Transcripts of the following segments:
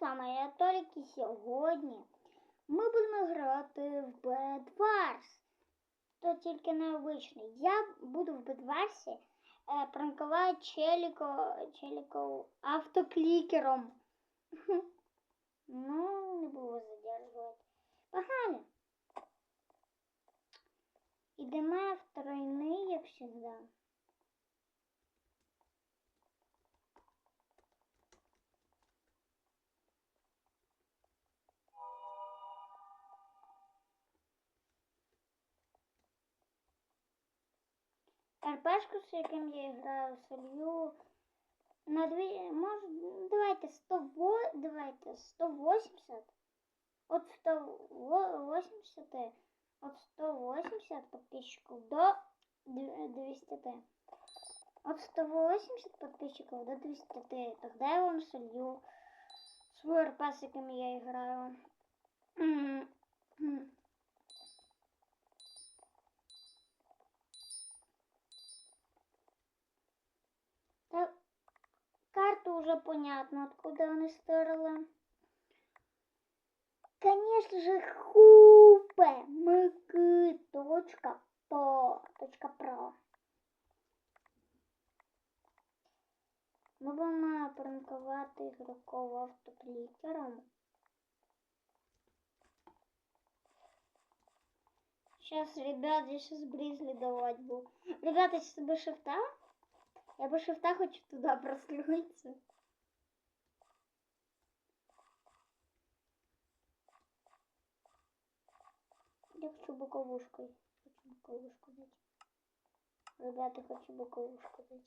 з вами я Толік і сьогодні ми будемо грати в Бедварс. То тільки необичний. Я буду в Бедварсі е, пранкувати челіко, челіко автоклікером. Ну, не буду задержувати. Погнали. Ідемо в тройний, як завжди. РПшку, з яким я граю, солью на дві, може, давайте 100, во- давайте 180. От 180, от 180 подписчиков до д- 200. От 180 подписчиков до 200. Тогда я вам солью с яким я играю. М, м. Та карту уже понятно, откуда они стырили. Конечно же, хупе мк точка по точка про. Ми будемо пранкувати ігроков автоклікером. Сейчас, ребят, я сейчас бризли давать буду. Ребята, сейчас бы шифта. Я бы шифта хочу туда прослюниться. Я хочу боковушкой. Хочу боковушку дать. Ребята, хочу боковушку дать.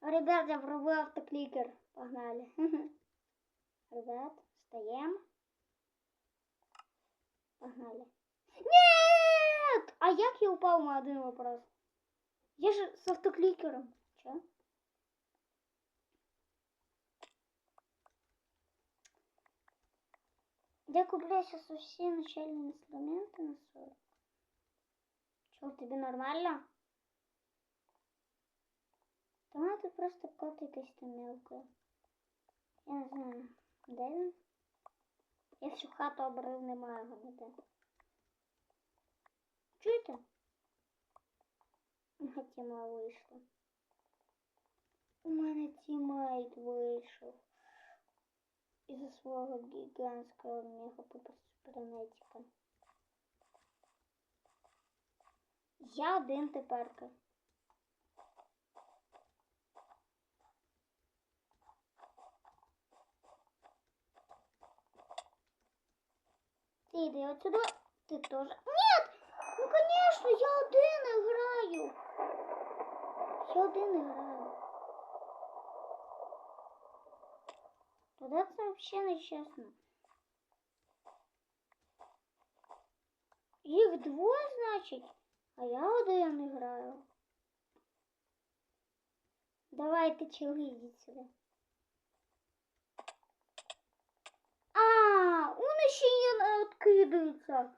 А, Ребят, я пробую автокликер. Погнали. Ребят, встаем. Погнали. Нет! А як я упал на один вопрос? Я же с автокликером. Че? Я купляю сейчас все начальные инструменты на 40. Чё, тебе нормально? Та вона тут просто кот якась там мелкая. Я не знаю, де він? Я всю хату обрив, немає його ніде. Чуєте? У мене тіма вийшла. У мене тімейт вийшов. Із-за свого гігантського мега супернетика. Я один теперка. Ты иди отсюда. Ты тоже. Нет! Ну, конечно, я один играю. Я один играю. Тогда це вообще нечесно. Їх двоє, значить, а я один граю. Давайте чили, йдіть сюди. А, он ще не відкидається.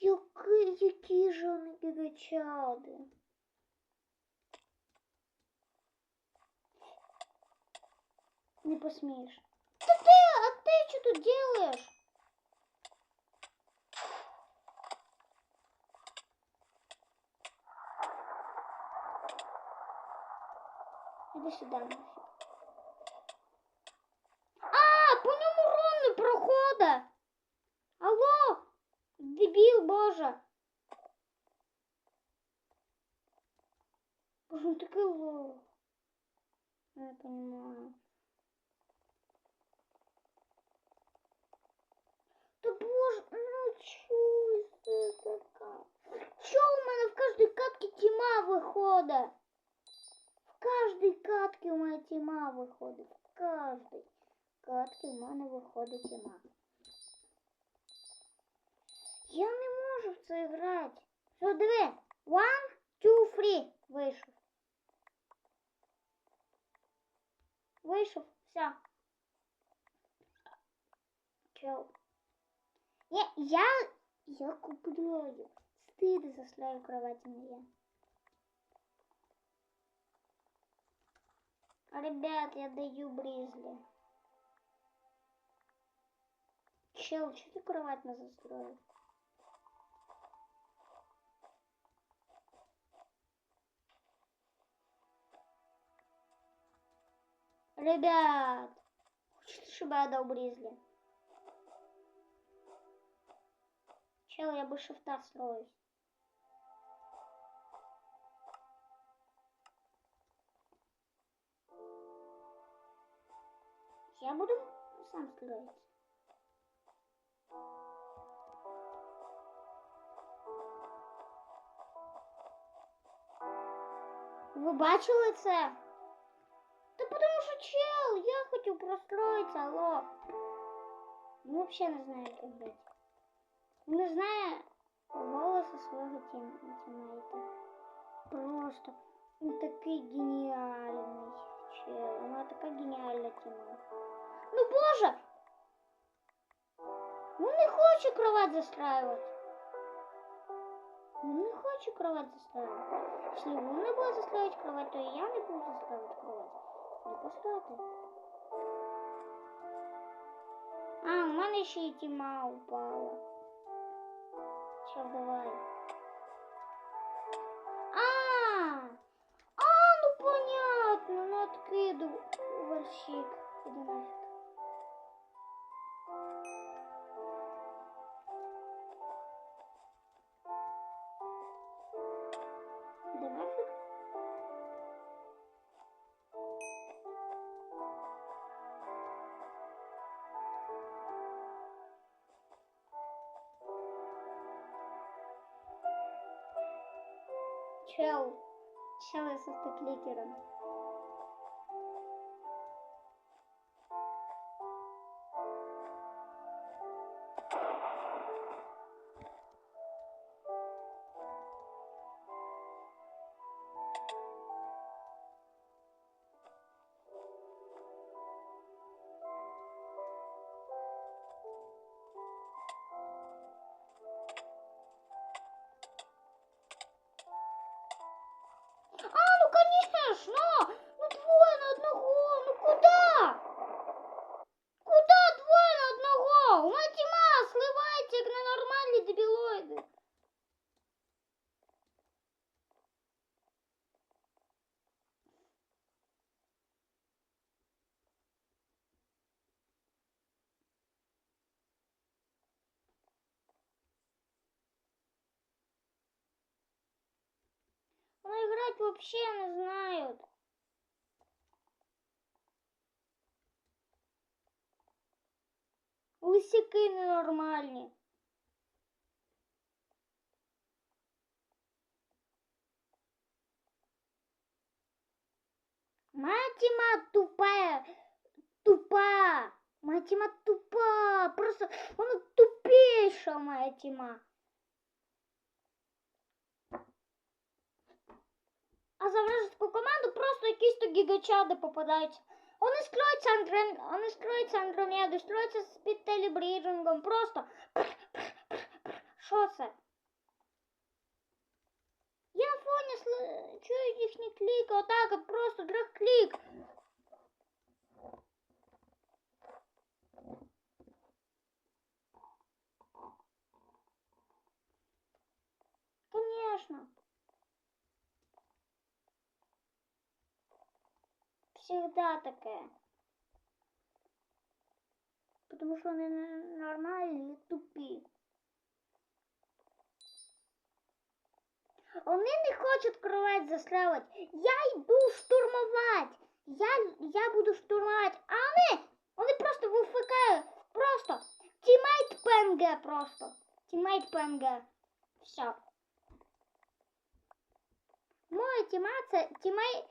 Які, які ж вони бігачади. Не посмеешь. Да ты, а ты что тут делаешь? Иди сюда. нафиг. А, по ньому урон не прохода. Алло, дебил, боже. Боже, он такой лох. Я не понимаю. Да боже, ну чё это такая? Чё у меня в каждой катке выходит? В каждой катке у меня тьма выходит. В каждой катке у мене виходить тьма. Я не можу в це грати. Що, диви? One, two, three. Вийшов. Вийшов. Все. Чел. Я, я, я купляю. Стыд за свою кровать не Ребят, я даю Бризли. Чел, что ты кровать на застроил? Ребят, хочешь, чтобы я дал Бризли? Чел, я бы шифта строюсь. Я буду сам строить. Ви бачили це? Та потому що чел, я хотів простроїтися, алло. Ну, взагалі не знаю, як грати. Не знаю голосу свого тім, тімейта. Просто він такий геніальний чел. Вона така геніальна тіма. Ну боже! Ну не хоче кровать застраювати. Ну не хочу кровать застраивать. Если он не будет застраивать кровать, то и я не буду застраивать кровать. Не посрати. А, у мене ще й тіма упала. Чел, давай. А, а, ну понятно, ну откиду верщик. Іди Чел. Чел я с автокликером. Вони играть вообще не знают. Лисяки ненормальні. Матима тупая, тупа. Матима тупа. Просто вона тупейша моя А за вражескую команду просто якісь то гігачади попадаються. Вони строяться Андре... Вони строяться Андромеду, строяться з підтелебріджингом. Просто. Що це? Я на фоні сл... чую їхні кліки, отак от просто драг-клік. Конечно. Всегда такая. Потому что они н- нормальные, тупі. Вони не хочуть кровать застрелити. Я йду штурмувати. Я, я буду штурмувати. А вони, вони просто вификають. Просто. Тімейт ПНГ просто. Тімейт ПНГ. Все. Моя тіма це тімей...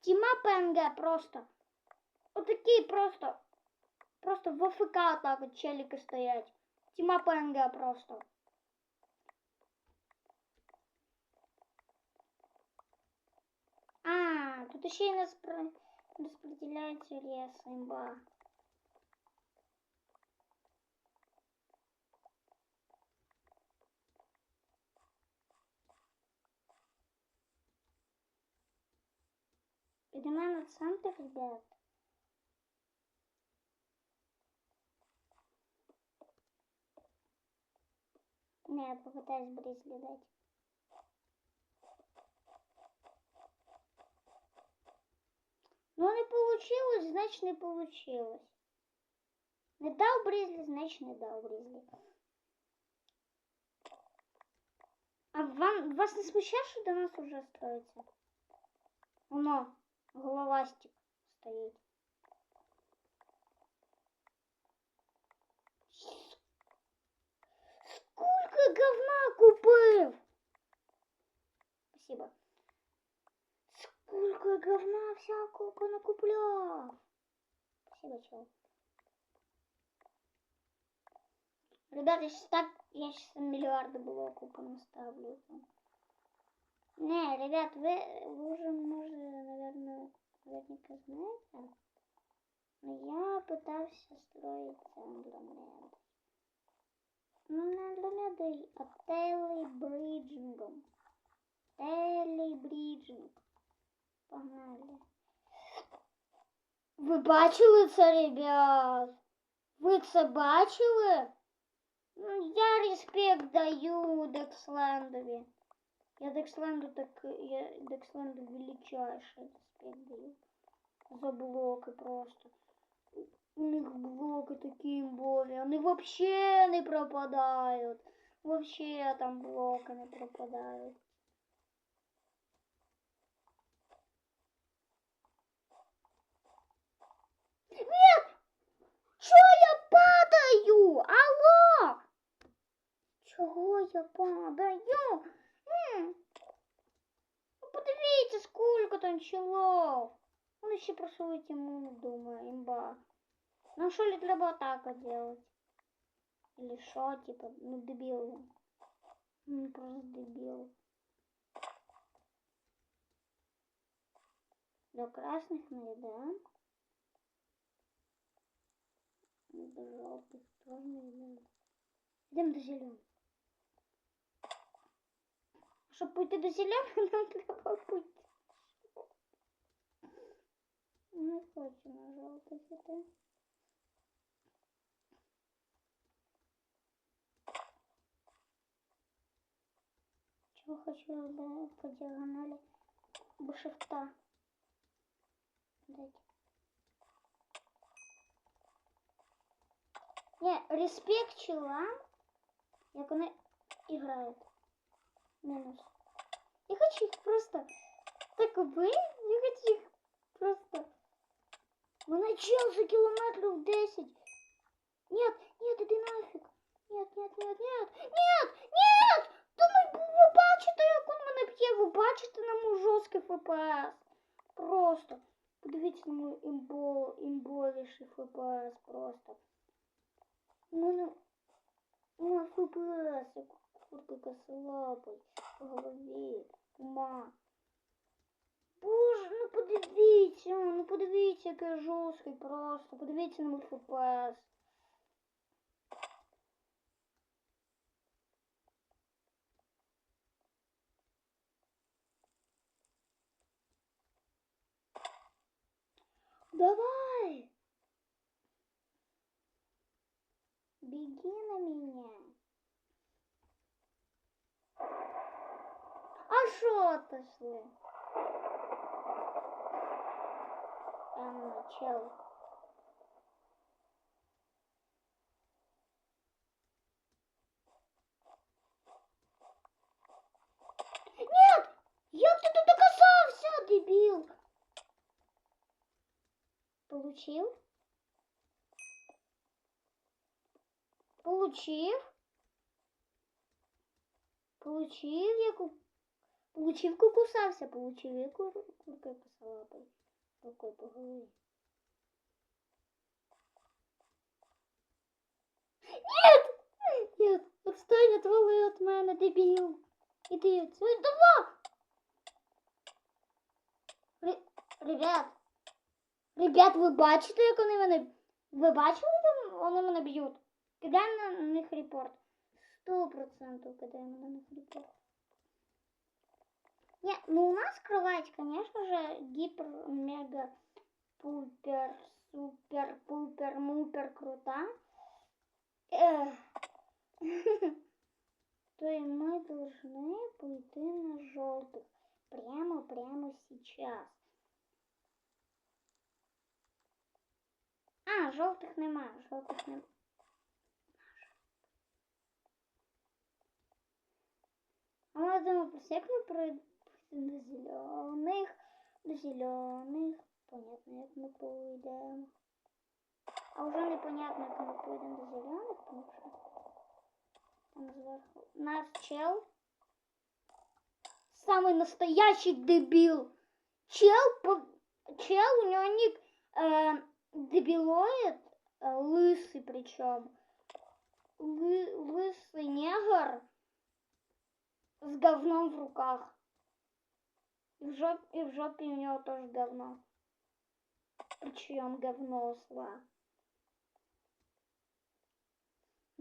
Тіма ПНГ просто. Отакі просто. Просто в АФК так от челіки стоять. Тіма ПНГ просто. А, тут ще й не спро... розподіляється лес, імба. Підемо на центр, ребят. Не, я попытаюсь Бризли дать. Ну, не получилось, значит, не получилось. Не дав Бризли, значит, не дав Бризли. А вам, вас не смущает, что до нас уже строится? Оно, головастик стоит. Сколько говна купив? Спасибо. Сколько говна всякого понакуплял. Спасибо, чел. Ребята, я сейчас так, я сейчас миллиарды блоков наставлю. Не, ребят, вы, вы уже, наверное, наверняка знаете. Но я пытался строить Эндромед. Ну, не Эндромедой, а Телебриджингом. Телебриджинг. Погнали. Ви бачили це, ребят? Ви це бачили? Ну, я респект даю Декслендові. Я Дексленду так, я Дексленду величайший респект даю. За блоки просто. У них блоки такі імбові. Вони вообще не пропадають. Вообще там блоки не пропадають. Нет! Чё я падаю? Алло! Чого я падаю? М. Ну, подивіться, сколько там чолов. Он ще про свою тему не думає, имба. Ну що ли треба атака делать? Или що, типа, ну дебил. він. Ну, просто дебил. До красных мы идем. До желтых тоже не идем. Идем до зеленых. Щоб пойти до зелених, нам треба пойти. Не хочу на жовтих іти. Чого хочу да, по диагонали до шифта. Не, респект чолам, як вони грають. Минус. Я хочу их просто так убить. Я хочу их просто... Мене чел за кілометрів 10. Нет, нет, іди нафиг. Нет, нет, нет, нет. Нет, нет! Та ми, ви бачите, як він мене б'є. Ви бачите на мій жорсткий ФПС. Просто. Подивіться на мій імбо, імбовіший ФПС просто. У мене... У мене ФПС, як курка косолапий по голові. Ма. Боже, ну подивіться, ну подивіться, який жорсткий просто. Подивіться на мій ФПС. Давай! Беги на меня. А що отошли? Ем, чел. Нет! Як ти тут оказався, дебіл? Получил? Получив? Получив, як у... Получив, кукусався, получив, як кур... курка косолапий. Рукой по голові. Нет! Нет, отстой, отвали от мене, дебіл. Іди отсюда, давай! Ре- Ребят, ребят, ви бачите, як вони мене... Ви бачили, як вони мене б'ють? Кидаємо на них репорт. Сто процентов кидаємо на них репорт. Не, ну у нас кровать, конечно же, гипер, мега, пупер, супер, пупер, мупер крута. Что и мы должны пойти на желтых. Прямо, прямо сейчас. А, жовтих нема, жовтих нема. А ми думаю, просто як до зелених, до зелених. Понятно, як ми пойдемо. А вже непонятно, як ми пойдемо до зелених, тому що там зверху наш чел. Самый настоящий дебил. Чел, по... чел, у него ник э, дебилоид, э, лысый причем. Лы... Лысый негр с говном в руках. И в, жоп... и в жопе у него тоже говно. Причем говно сла.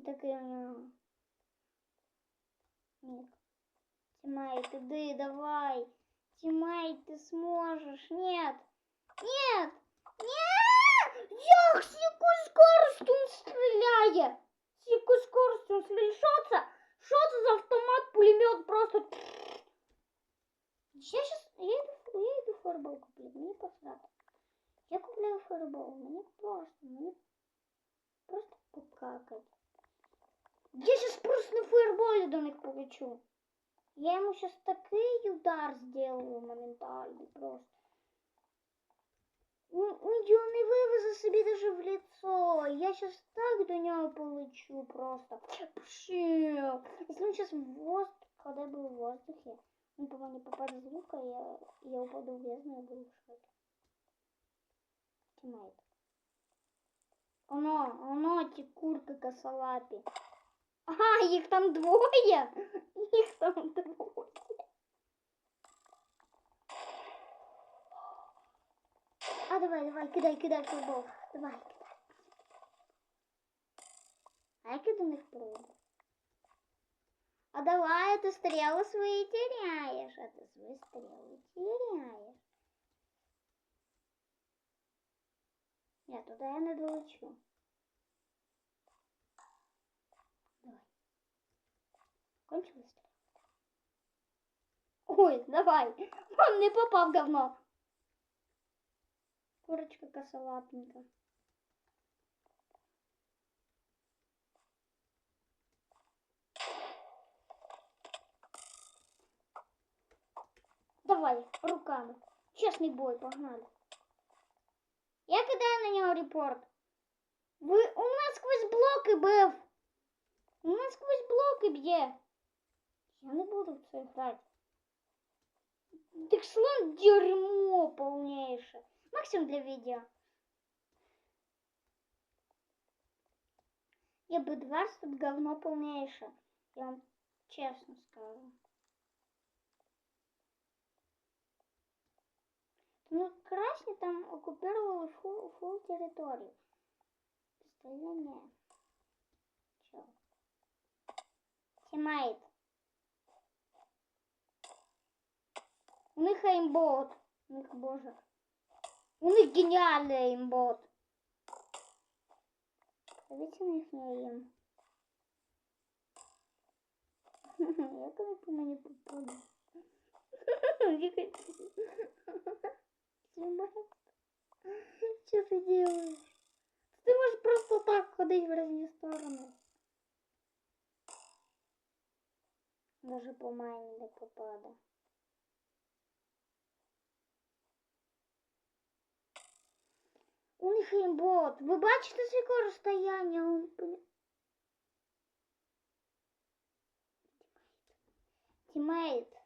Такой у него ник. Тимай, ты ды, давай. Тимай, ты сможешь. Нет. Нет. Нет! Як, с якою скоростю він стріляє? З якою скоростю він стріляє? Що це? Що це за автомат, пулемет просто? Я щас, я йду, я йду фарбол куплю, мені посрати. Я купляю фарбол, мені просто, мені просто покакать. Я сейчас просто на фаерболе до них полечу. Я ему сейчас такой удар сделаю моментальный просто. Ничего не вывезу себе даже в лицо. Я сейчас так до него полечу просто. Пшиу. Если он сейчас в воздух, когда я был в воздухе, он по мне попадет в звук, а я, я упаду в бездну, я буду в шоке. Тимайт. Оно, оно, ті курка косолапі. А, їх там двоє. Їх там двоє. А давай, давай, кидай, кидай футбол. Давай, кидай. А як я до них пройду? А давай, ты стрелы свои теряешь. А ты свои стрелы теряешь. Нет, туда я не. Давай. Кончилось стріл? Ой, давай. Он не попав в говно. Курочка косолапненька. Давай, руками. Честный бой, погнали. Я кидаю на нього репорт. Ви у нас сквозь блоки бив. У нас сквозь блоки б'є. Я не буду в це грати. Так слон дерьмо полнейшее. Максимум для видео. Я бы два тут говно полнейшее. Я вам честно скажу. Ну, красні там оккупировали фул, фул територію. Остальне не. Чо? Тімейт. У них еймбот. У них, боже. У них гениальный еймбот. Давайте на них не їм. Як вони по мені попали? Тимейт. ты делаешь? Ты можешь просто так ходить в разные стороны. Даже по мені не попада. У них імбот. Ви бачите, з якого розстояння? Он... блін. Тимейт.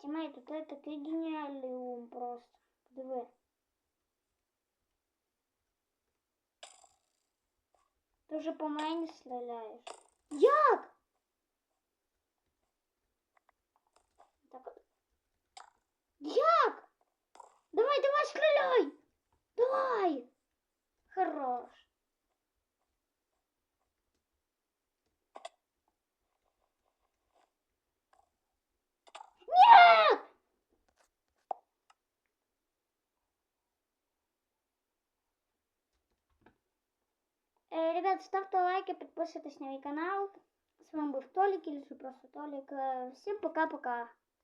Тимейт, у тебе такий геніальний ум просто. Диви. Ти вже по мені стріляєш. Як? Так. от. Як? Давай, давай, стреляй! Давай! Хорош. Нет! Э, ребят, ставьте лайки, подписывайтесь на мой канал. С вами был Толик или же просто Толик. Э, Всем пока-пока.